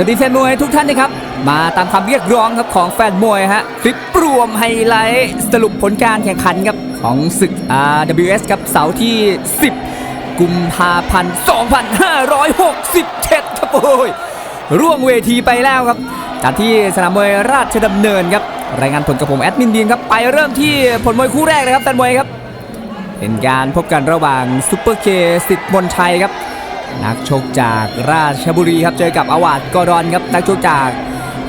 วัสดีแฟนมวยทุกท่านนะครับ มาตามคำเรียกร้องครับของแฟนมวยฮะคลิปรวมไฮไลท์สรุปผลการแข่งขันครับของศึก RWS ครับเสาร์ที่ 10 กุมภาพันธ์ 2567 ครับโอ้ยร่วงเวทีไปแล้วครับจากที่สนามมวยราชดำเนินครับ รายงานผลกับผมแอดมินดีนครับ ไปเริ่มที่ผลมวยคู่แรกเลยครับแฟนมวยครับ เป็นการพบกันระหว่างซุปเปอร์เคสิทธิ์มนชัยครับ นักชกจากราชบุรีครับเจอกับอาวาดกอดอนครับนักชกจาก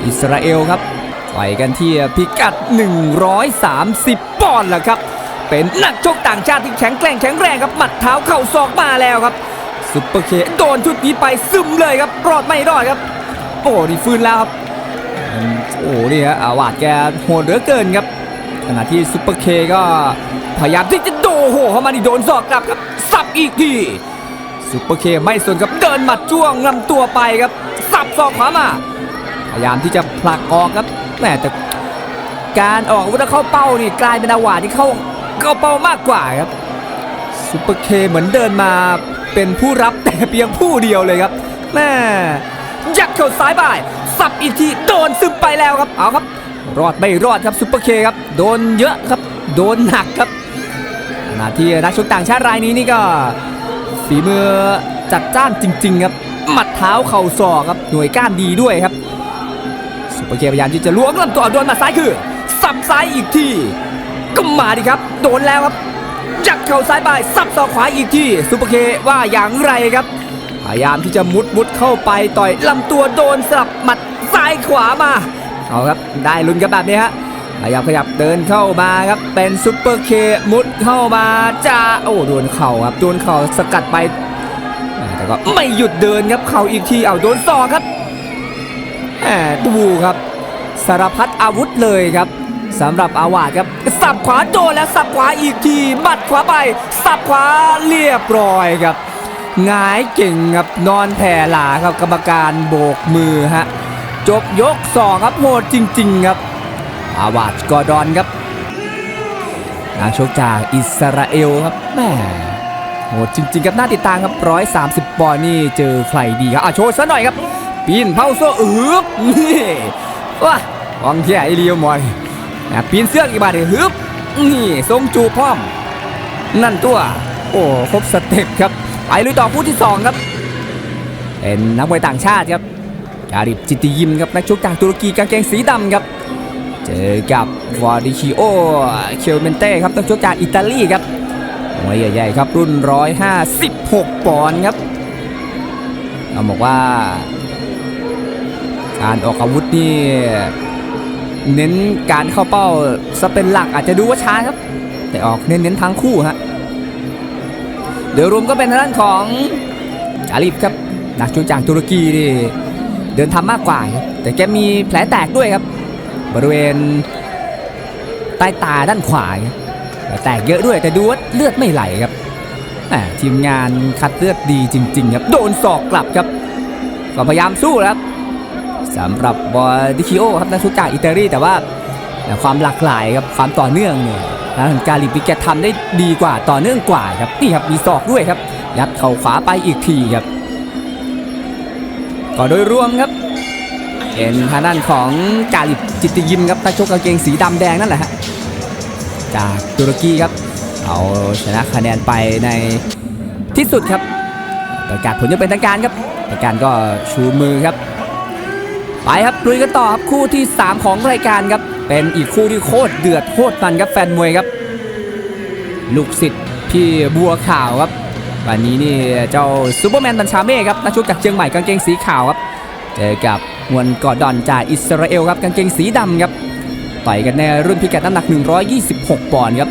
อิสราเอลครับต่อยกันที่พิกัด 130 ปอนด์แหละครับ เป็นนักชกต่างชาติที่แข็งแกร่งแข็งแรงครับหมัดเท้าเข่าศอกมาแล้วครับซุปเปอร์เคโดนชุดนี้ไปซึมเลยครับรอดไม่รอดครับ โอ้นี่ฟื้นแล้วครับโอ้นี่ฮะอาวาดแกโหดเหลือเกินครับขณะที่ซุปเปอร์เคก็พยายามที่จะโดโหเข้ามานี่โดนศอกกลับครับสับอีกที ซุปเปอร์เคไม่สนครับเดินหมัดจ้วงลำตัวไปครับ สับศอกขวามา พยายามที่จะผลักออกครับแหมแต่การออกวุธเข้าเป้านี่กลายเป็นอาวาที่เข้าเข้าเป้ามากกว่าครับซุปเปอร์เคเหมือนเดินมาเป็นผู้รับแต่เพียงผู้เดียวเลยครับแม่ยัดเข้าซ้ายบ่าย สับอีกทีโดนซึมไปแล้วครับเอาครับ รอดไม่รอดครับซุปเปอร์เคครับโดนเยอะครับ โดนหนักครับขณะที่นักชกต่างชาติรายนี้นี่ก็ ฝีมือจัดจ้านจริง ๆ ครับ หมัดเท้าเข่าศอกครับ หน่วยก้านดีด้วยครับซุปเปอร์เคพยายามที่จะล้วงลำตัวโดนหมาซ้ายคือสับซ้ายอีกทีก็มาดิครับ โดนแล้วครับยัดเข่าซ้ายไปสับศอกขวาอีกทีซุปเปอร์เคว่าอย่างไรครับ พยายามที่จะมุดมุดเข้าไปต่อยลำตัวโดนสลับหมัดซ้ายขวามาเอาครับ ได้ลุ้นกันแบบนี้ฮะ ขยับขยับเดินเข้ามาครับ เป็นซุปเปอร์เคมุดเข้ามาจ้าโอ้โดนเข่าครับโดนเข่าสกัดไป แต่ก็ไม่หยุดเดินครับเข่าอีกทีเอาโดนศอกครับแหมดูครับ สารพัดอาวุธเลยครับสำหรับอาวาดครับ สับขวาโดนแล้วสับขวาอีกทีหมัดขวาไป สับขวาเรียบร้อยครับงายเก่งครับนอนแผ่หลาครับกรรมการโบกมือฮะจบยกสองครับโหดจริง ๆ ครับ อาวาดกอดอนครับนักชกจากอิสราเอลครับแม่โหดจริงๆครับน่าติดตามครับ 130 ปอนด์นี่เจอใครดีครับอะโชว์ซะหน่อยครับ ปีนเผาโซ่อึบนี่ว้าวางเทียไอเลียวมอยนะปีนเสื้อกีบาทเลยฮึบนี่ทรงจูพร้อม นั่นตัว โอ้ครบสเต็ปครับไปลุยต่อคู่ที่สองครับ เป็นนักมวยต่างชาติครับกาลิบจิตติยิมครับนักชกจากตุรกีกางเกงสีดำครับ เจอกับวอร์ดิคิโอเคียวเมนเต้ครับนักชกจากอิตาลีครับมวยใหญ่ๆครับรุ่น 156 ปอนด์ครับเราบอกว่า การออกอาวุธนี่เน้นการเข้าเป้าซะเป็นหลักอาจจะดูว่าช้าครับ แต่ออกเน้นๆทั้งคู่ฮะโดยรวมก็เป็นทางด้านของกาลิบครับนักชกจากตุรกีนี่เดินทำมากกว่า แต่แกมีแผลแตกด้วยครับ บริเวณใต้ตาด้านขวาแผลแตกเยอะด้วยแต่ดูว่าเลือดไม่ไหลครับทีมงานคัดเลือดดีจริง ๆ ครับ โดนศอกกลับครับก็พยายามสู้ครับสำหรับบอดิคิโอครับนักชกจากอิตาลีแต่ว่าความหลากหลายครับความต่อเนื่องเนี่ยทางการิปิกแกทำได้ดีกว่าต่อเนื่องกว่าครับนี่ครับมีศอกด้วยครับยัดเข่าขวาไปอีกทีครับก็โดยรวมครับ เป็นทางด้านของกาลิบจิตติยิมครับนักชกกางเกงสีดำแดงนั่นแหละฮะจากตุรกีครับ เอาชนะคะแนนไปในที่สุดครับ ประกาศผลยังเป็นทางการครับประการก็ชูมือครับ ไปครับลุยกันต่อครับคู่ที่ 3 ของรายการครับ เป็นอีกคู่ที่โคตรเดือดโคตรมันครับแฟนมวยครับ ลูกศิษย์พี่บัวขาวครับวันนี้นี่เจ้าซูเปอร์แมนบัญชาเม่ครับนักชกจากเชียงใหม่กางเกงสีขาวครับ เจอกับ วนกอดอนจากอิสราเอลครับกางเกงสีดำครับต่อยกันในรุ่นพิกัดน้ำหนัก 126 ปอนด์ครับ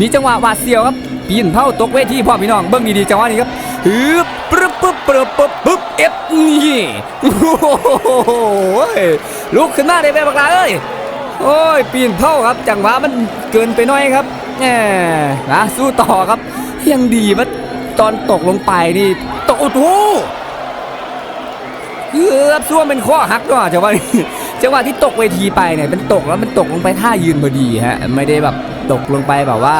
มีจังหวะหวาดเสียวครับปีนเผาตกเวทีพ่อพี่น้องเบิ้งดีๆจังหวะนี้ครับฮึบปึ๊บปึ๊บปึ๊บปึ๊บปึ๊บเอฟนี่โอ้โหลุกขึ้นมาได้แบบบักลาเอ้ยโอ้ยปีนเผาครับ จังหวะมันเกินไปหน่อยครับแหมนะสู้ต่อครับยังดีมันตอนตกลงไปนี่ตกโอ้โห เกือบซ่วมเป็นข้อหักด้วยจังหวะนี้จังหวะที่ตกเวทีไปเนี่ยเป็นตกแล้วมันตกลงไปท่ายืนพอดีฮะไม่ได้แบบตกลงไปแบบว่า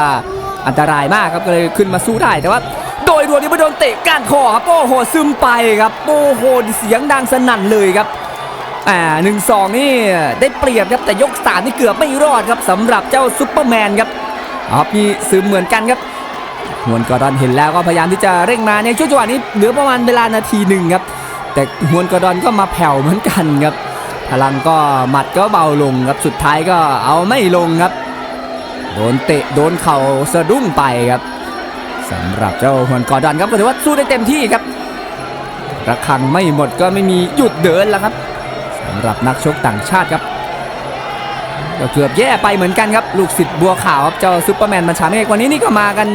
อันตรายมากครับก็เลยขึ้นมาสู้ได้แต่ว่า โดยรวมนี่ไม่โดนเตะก้านคอครับโอ้โหซึมไปครับโอ้โหเสียงดังสนั่นเลยครับอ่าหนึ่งสองนี่ได้เปรียบครับแต่ยกสามนี่เกือบไม่รอดครับสำหรับเจ้าซุปเปอร์แมนครับอ๋อมีซึมเหมือนกันครับฮวนกอรอนเห็นแล้วก็พยายามที่จะเร่งมาในช่วงจังหวะนี้เหลือประมาณเวลานาทีหนึ่งครับ แต่ฮวนกอร์ดอนก็มาแผ่วเหมือนกันครับ พลังก็หมัดก็เบาลงครับสุดท้ายก็เอาไม่ลงครับ โดนเตะโดนเข่าสะดุ้งไปครับสำหรับเจ้าฮวนกอดอนครับก็ถือว่าสู้ได้เต็มที่ครับระฆังไม่หมดก็ไม่มีหยุดเดินแล้วครับสำหรับนักชกต่างชาติครับก็เกือบแย่ไปเหมือนกันครับ ลูกศิษย์บัวขาวครับเจ้าซูเปอร์แมนบัญชาเมฆวันนี้นี่ก็มากัน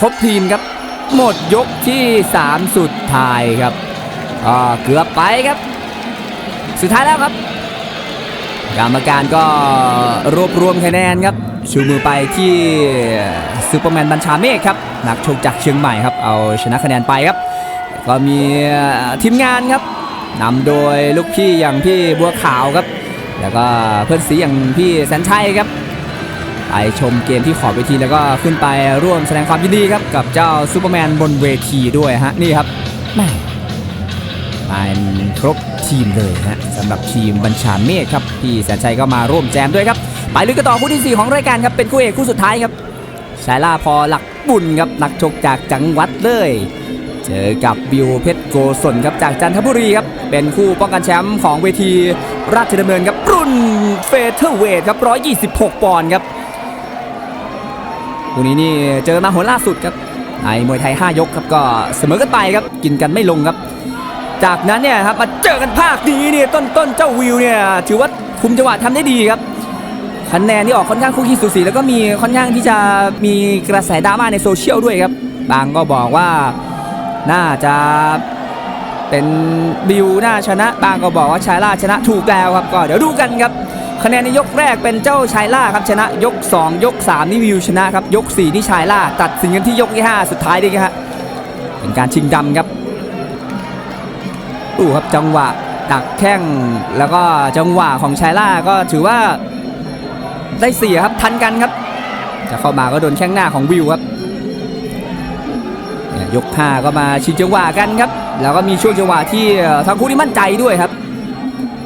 ครบทีมครับ หมดยกที่ 3 สุดท้ายครับเกือบไปครับ สุดท้ายแล้วครับกรรมการก็รวบรวมคะแนนครับ ชูมือไปที่ซูเปอร์แมนบัญชาเมฆครับ นักชกจากเชียงใหม่ครับ เอาชนะคะแนนไปครับ ก็มีทีมงานครับนำโดยลูกพี่อย่างพี่บัวขาวครับ แล้วก็เพื่อนสีอย่างพี่แสนชัยครับ ไปชมเกมที่ขอบเวทีแล้วก็ขึ้นไปร่วมแสดงความยินดีครับกับเจ้าซูเปอร์แมนบนเวทีด้วยฮะนี่ครับแม่มาครบทีมเลยฮะสำหรับทีมบัญชาเมฆครับพี่แสนชัยก็มาร่วมแจมด้วยครับไปลุยกันต่อคู่ที่ 4 ของรายการครับเป็นคู่เอกคู่สุดท้ายครับชายล่าพอหลักบุญครับนักชกจากจังหวัดเลยเจอกับบิวเพชรโกศลครับจากจันทบุรีครับเป็นคู่ป้องกันแชมป์ของเวทีราชดำเนินครับรุ่นเฟเธอร์เวทครับ126 ปอนด์ครับ คู่นี้นี่เจอมาหนล่าสุดครับในมวยไทย 5 ยกครับก็เสมอกันไปครับกินกันไม่ลงครับ จากนั้นเนี่ยครับมาเจอกันภาคนี้เนี่ยต้นต้นเจ้าวิวเนี่ยถือว่าคุมจังหวะทำได้ดีครับคะแนนที่ออกค่อนข้างคู่ขี้สูสีแล้วก็มีค่อนข้างที่จะมีกระแสดราม่าในโซเชียลด้วยครับ บางก็บอกว่าน่าจะเป็นบิวน่าชนะ บางก็บอกว่าชายล่าชนะถูกแล้วครับก็เดี๋ยวดูกันครับ คะแนนในยกแรกเป็นเจ้าชายล่าครับชนะยก 2 ยก 3 นี่วิวชนะครับ ยก 4 นี่ชายล่า ตัดสินกันที่ยกที่ 5 สุดท้ายดีครับเป็นการชิงดำครับดูครับจังหวะดักแข้งแล้วก็จังหวะของชายล่าก็ถือว่าได้เสียครับทันกันครับ จะเข้ามาก็โดนแข้งหน้าของวิวครับยก5ก็มาชิงจังหวะกันครับ แล้วก็มีช่วงจังหวะที่ทั้งคู่ที่มั่นใจด้วยครับ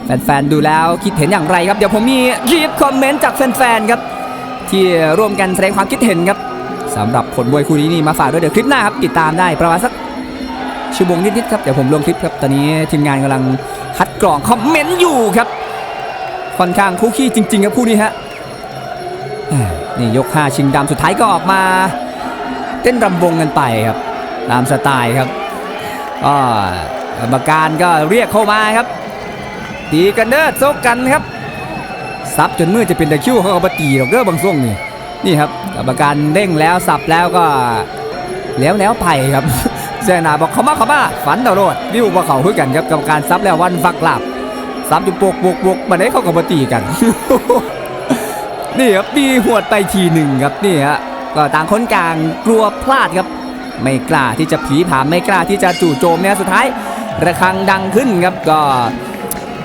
แฟนๆดูแล้วคิดเห็นอย่างไรครับเดี๋ยวผมมีรีบคอมเมนต์จากแฟนๆครับที่ร่วมกันแสดงความคิดเห็นครับสำหรับผลมวยคู่นี้นี่มาฝากด้วยเดี๋ยวคลิปหน้าครับติดตามได้ประมาณสักชั่วโมงนิดๆครับเดี๋ยวผมลงคลิปครับตอนนี้ทีมงานกำลังคัดกรองคอมเมนต์อยู่ครับค่อนข้างคู่ขี้จริง ๆ ครับคู่นี้ฮะนี่ยก5ชิงดำสุดท้ายก็ออกมาเต้นรำวงกันไปครับตามสไตล์ครับก็กรรมการก็เรียกเข้ามาครับ ตีกันเด้อโซกันครับซับจนมือจะเป็นตะคิวเขาก็มาตีหรอกเด้อบางช่วงนี่นี่ครับกรรมการเด้งแล้วสับแล้วก็แล้วแล้วไปครับเสนาบอกเขามาเขามาฝันเดาโรดวิวว่าเขาคุยกันครับกรรมการซับแล้ววันฟักหลับซับจุปวกบวกบวกมาได้เขาก็มาตีกันนี่ครับมีหวดไปทีหนึ่งครับนี่ฮะก็ต่างคนกลางกลัวพลาดครับ ไม่กล้าที่จะผีผามไม่กล้าที่จะจู่โจมเนี่ยสุดท้ายระฆังดังขึ้นครับก็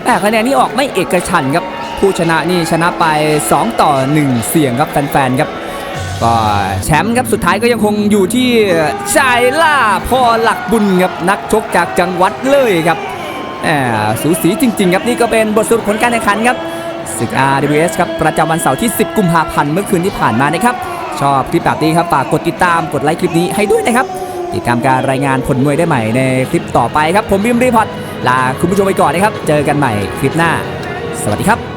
แต่คะแนนนี้ออกไม่เอกฉันครับ ผู้ชนะนี่ชนะไป 2 ต่อ 1 เสียงครับแฟนๆครับก็แชมป์ครับสุดท้ายก็ยังคงอยู่ที่ชายล่าพอหลักบุญครับนักชกจากจังหวัดเลยครับแหมสูสีจริง ๆ ครับนี่ก็เป็นบทสรุปผลการแข่งขันครับศึก RWS ครับประจำวันเสาร์ที่ 10 กุมภาพันธ์เมื่อคืนที่ผ่านมานะครับ ชอบคลิปแบบนี้ครับฝากกดติดตามกดไลค์คลิปนี้ให้ด้วยนะครับ ติดตามการรายงานผลมวยได้ใหม่ในคลิปต่อไปครับ ผมบิมรีพอร์ตลาคุณผู้ชมไปก่อนนะครับ เจอกันใหม่คลิปหน้า สวัสดีครับ